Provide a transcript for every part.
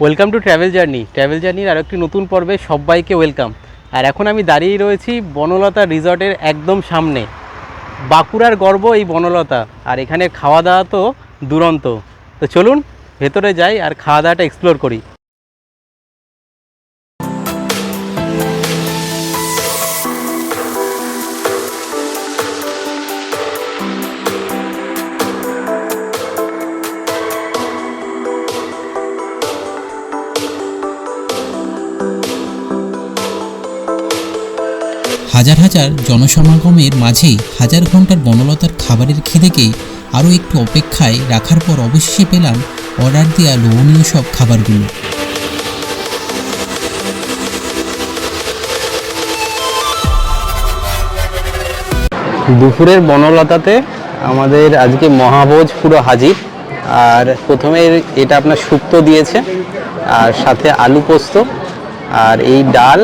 Welcome to travel journey travel জার্নির আরও একটি নতুন পর্বে সবাইকে ওয়েলকাম আর এখন আমি দাঁড়িয়ে রয়েছি বনলতা রিসর্টের একদম সামনে। বাঁকুড়ার গর্ব এই বনলতা। আর এখানে খাওয়া দাওয়া তো দুরন্ত। তো চলুন, ভেতরে যাই আর খাওয়া দাওয়াটা এক্সপ্লোর করি। হাজার জনসমাগমের মাঝে হাজার ঘণ্টার বনলতার খাবারের খিদেকে আরও একটু অপেক্ষায় রাখার পর অবশেষে পেলাম অর্ডার দেওয়া লোভনীয় সব খাবারগুলো। দুপুরের বনলতাতে আমাদের আজকে মহাভোজ পুরো হাজির। আর প্রথমে এটা আপনার শুক্তো দিয়েছে, আর সাথে আলু পোস্ত, আর এই ডাল,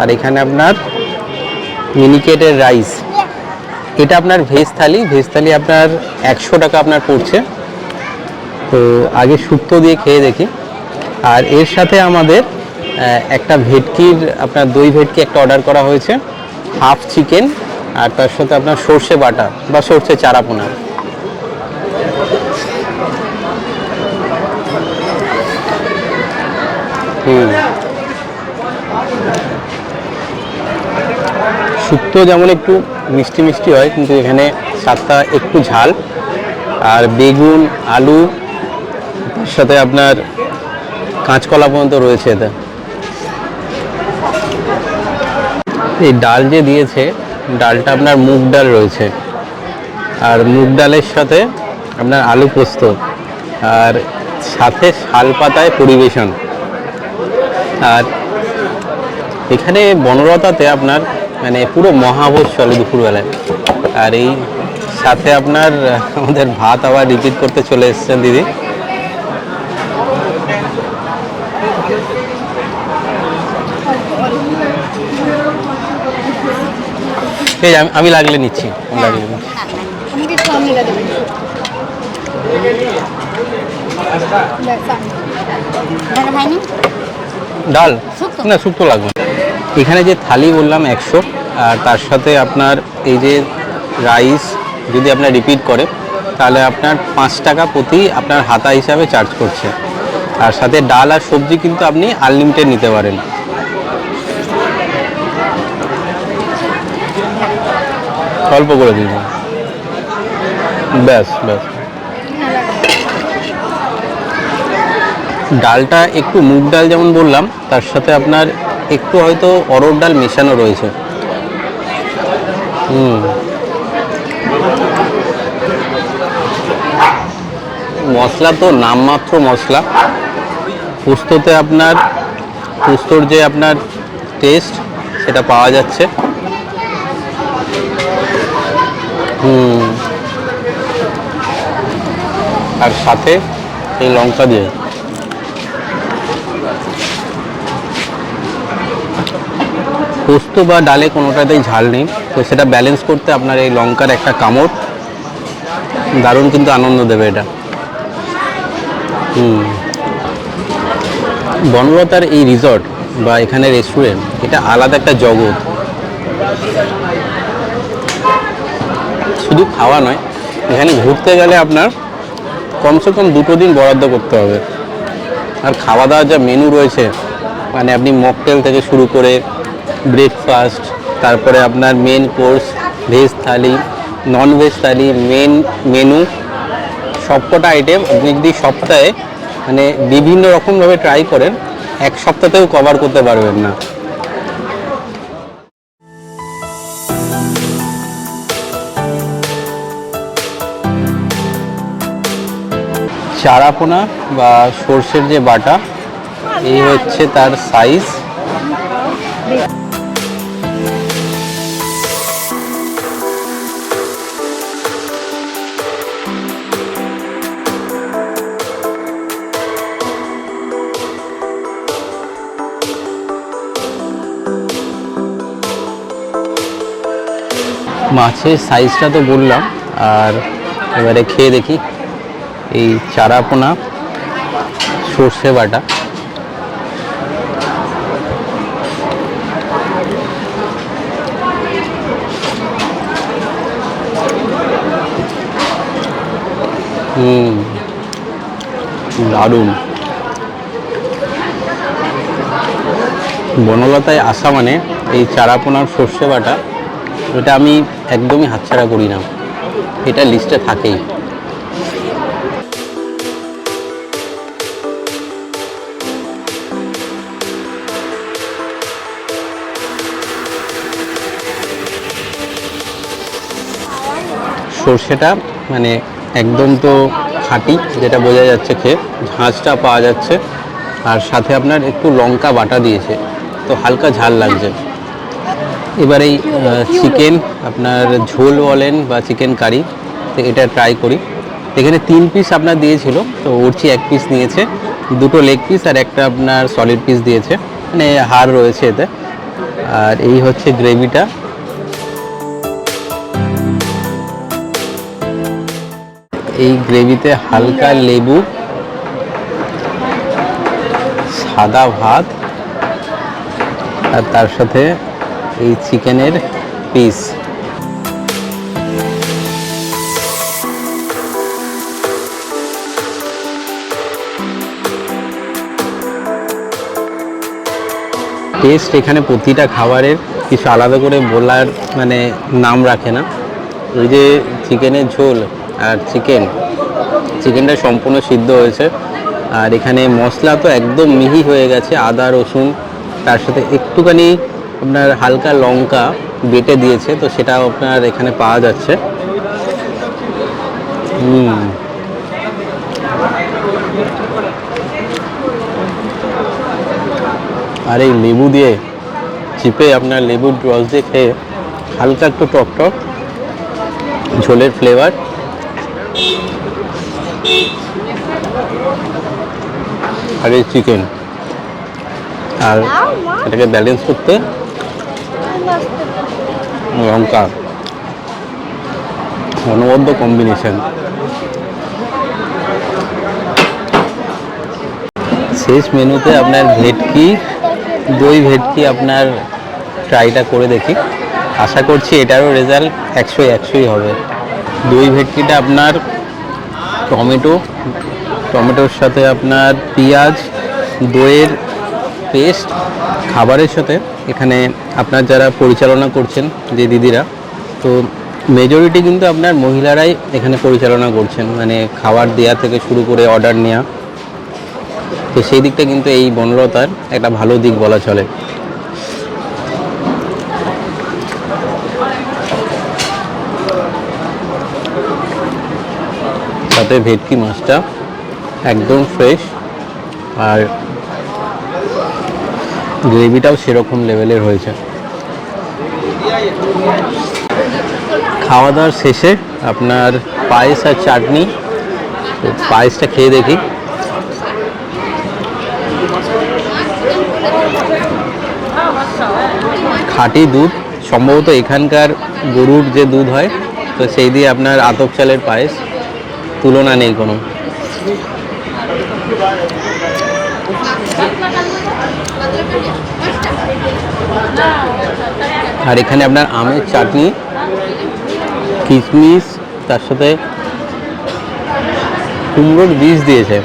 আর এখানে আপনার মিনিকেটের রাইস এটা আপনার ভেজ থালি। ভেজ থালি আপনার একশো টাকা আপনার পড়ছে। তো আগে শুক্তো দিয়ে খেয়ে দেখি। আর এর সাথে আমাদের একটা ভেটকির, আপনার দই ভেটকি একটা অর্ডার করা হয়েছে। হাফ চিকেন আর তার সাথে আপনার সর্ষে বাটা বা সর্ষে চারাপোনা। হুম। শুক্তো যেমন একটু মিষ্টি মিষ্টি হয়, কিন্তু এখানে স্বাদটা একটু ঝাল। আর বেগুন, আলু, তার সাথে আপনার কাঁচকলা পর্যন্ত রয়েছে এতে এই ডাল যে দিয়েছে, ডালটা আপনার মুগ ডাল রয়েছে। আর মুগ ডালের সাথে আপনার আলু পোস্ত। আর সাথে শাল পাতায় পরিবেশন। আর এখানে বনলতাতে আপনার মানে পুরো মহাভোজ চলে দুপুরবেলায়। আর এই সাথে আপনার আমাদের ভাত আবার রিপিট করতে চলে এসছেন দিদি। আমি- আমি লাগলে নিচ্ছি লাগলে ডাল? না শুক্তো লাগবে। এখানে যে থালি বললাম একশো, আর তার সাথে আপনার এই যে রাইস যদি আপনার রিপিট করে, তাহলে আপনার পাঁচ টাকা প্রতি আপনার হাতা হিসাবে চার্জ করছে। আর সাথে ডাল আর সবজি কিন্তু আপনি আনলিমিটেড নিতে পারেন। অল্প করে দিন। ব্যাস ব্যাস। ডালটা একটু মুগ ডাল যেমন বললাম, তার সাথে আপনার একটু হয়তো অরড় ডাল মেশানো রয়েছে। হুম। মশলা তো নামমাত্র মশলা। পোস্ততে আপনার, পোস্তর যে আপনার টেস্ট সেটা পাওয়া যাচ্ছে। হুম। আর সাথে এই লঙ্কা দিয়ে। পোস্ত বা ডালে কোনোটাতেই ঝাল নেই। তো সেটা ব্যালেন্স করতে আপনার এই লঙ্কার একটা কামড় দারুণ কিন্তু আনন্দ দেবে এটা। হুম। বনলতার এই রিসর্ট বা এখানে রেস্টুরেন্ট এটা আলাদা একটা জগৎ। শুধু খাওয়া নয়, এখানে ঘুরতে গেলে আপনার কমসে কম দুটো দিন বরাদ্দ করতে হবে। আর খাওয়া দাওয়ার যা মেনু রয়েছে মানে আপনি মকটেল থেকে শুরু করে ব্রেকফাস্ট তারপরে আপনার main course veg thali non veg thali main menu সবকটা আইটেম আপনি যদি সপ্তাহে মানে বিভিন্ন রকমভাবে ট্রাই করেন, এক সপ্তাহতেও কভার করতে পারবেন না। চারাপোনা বা সর্ষের যে বাটা, এই হচ্ছে তার সাইজ মাছের সাইজটা তো বললাম, আর এবারে খেয়ে দেখি। এই চারাপোনা, সর্ষে বাটা। দারুণ। বনলতায় আসা মানে এই চারাপোনার সর্ষে বাটা এটা আমি একদমই হাতছাড়া করি না। এটা লিস্টে থাকেই। সর্ষেটা মানে একদম তো খাঁটি, যেটা বোঝা যাচ্ছে খেয়ে। ঝাঁঝটা পাওয়া যাচ্ছে। আর সাথে আপনার একটু লঙ্কা বাটা দিয়েছে। তো হালকা ঝাল লাগছে। এবার এই চিকেন আপনার ঝোল বলেন বা চিকেন কারি এটা ট্রাই করি। এখানে তিন পিস আপনার দিয়েছিল, তো উড়ছি এক পিস নিয়েছে, দুটো লেগ পিস আর একটা আপনার সলিড পিস দিয়েছে মানে হাড় রয়েছে এতে। আর এই হচ্ছে গ্রেভিটা এই গ্রেভিতে হালকা লেবু, সাদা ভাত, আর তার সাথে এই চিকেনের পিস। টেস্ট এখানে প্রতিটা খাবারের কিছু আলাদা করে বলার মানে নাম রাখে না। ওই যে চিকেনের ঝোল আর চিকেন, চিকেনটা সম্পূর্ণ সিদ্ধ হয়েছে। আর এখানে মশলা তো একদম মিহি হয়ে গেছে, আদা, রসুন, তার সাথে একটুখানি আপনার হালকা লঙ্কা বেটে দিয়েছে তো সেটাও আপনার এখানে পাওয়া যাচ্ছে। হুম। আর এই লেবু দিয়ে চিপে আপনার লেবুর রস দিয়ে খেয়ে হালকা একটু টক টক ঝোলের ফ্লেভার আর এই চিকেন আর এটাকে ব্যালেন্স করতে লঙ্কা অনবদ্য কম্বিনেশন শেষ মেনুতে আপনার ভেটকি, দই ভেটকি আপনার ট্রাইটা করে দেখি। আশা করছি এটারও রেজাল্ট একশো একশোই হবে। দই ভেটকিটা আপনার টমেটো, টমেটোর সাথে আপনার পেঁয়াজ, দইয়ের পেস্ট খাবারের সাথে এখানে আপনার যারা পরিচালনা করছেন যে দিদিরা, তো মেজরিটি কিন্তু আপনার মহিলারাই এখানে পরিচালনা করছেন মানে খাবার দেওয়া থেকে শুরু করে অর্ডার নেওয়া তো সেই দিকটা কিন্তু এই বনলতার একটা ভালো দিক বলা চলে। সাথে ভেটকি মাছটা একদম ফ্রেশ আর গ্রেভিটাও সেরকম লেভেলের হয়েছে। খাওয়া দাওয়ার শেষে আপনার পায়েস আর চাটনি পায়েসটা খেয়ে দেখি। খাঁটি দুধ, সম্ভবত এখানকার গরুর যে দুধ হয়, তো সেই দিয়ে আপনার আতপ চালের পায়েস, তুলনা নেই কোনো। আর এখানে আপনার আমের চাটনি কিশমিশ তার সাথে কুমড়োর বীজ দিয়েছে।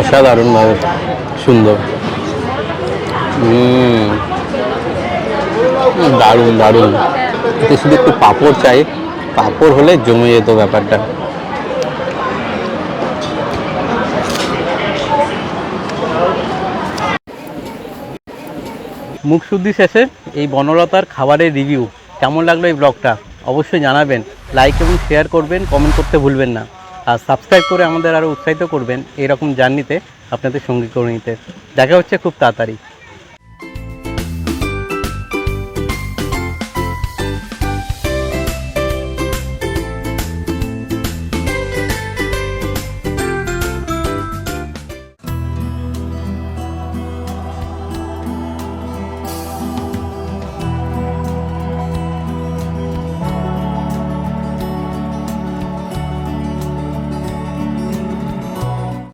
অসাধারণভাবে সুন্দর। দারুণ দারুণ। শুধু একটু পাঁপড় চাই, পাঁপড় হলে জমে যেত ব্যাপারটা। মুখশুদ্ধি শেষে এই বনলতার খাবারের রিভিউ কেমন লাগল এই ব্লগটা অবশ্যই জানাবেন। লাইক এবং শেয়ার করবেন কমেন্ট করতে ভুলবেন না। আর সাবস্ক্রাইব করে আমাদের আরও উৎসাহিত করবেন এরকম জার্নিতে আপনাদের সঙ্গী করে নিতে। দেখা হচ্ছে খুব তাড়াতাড়ি।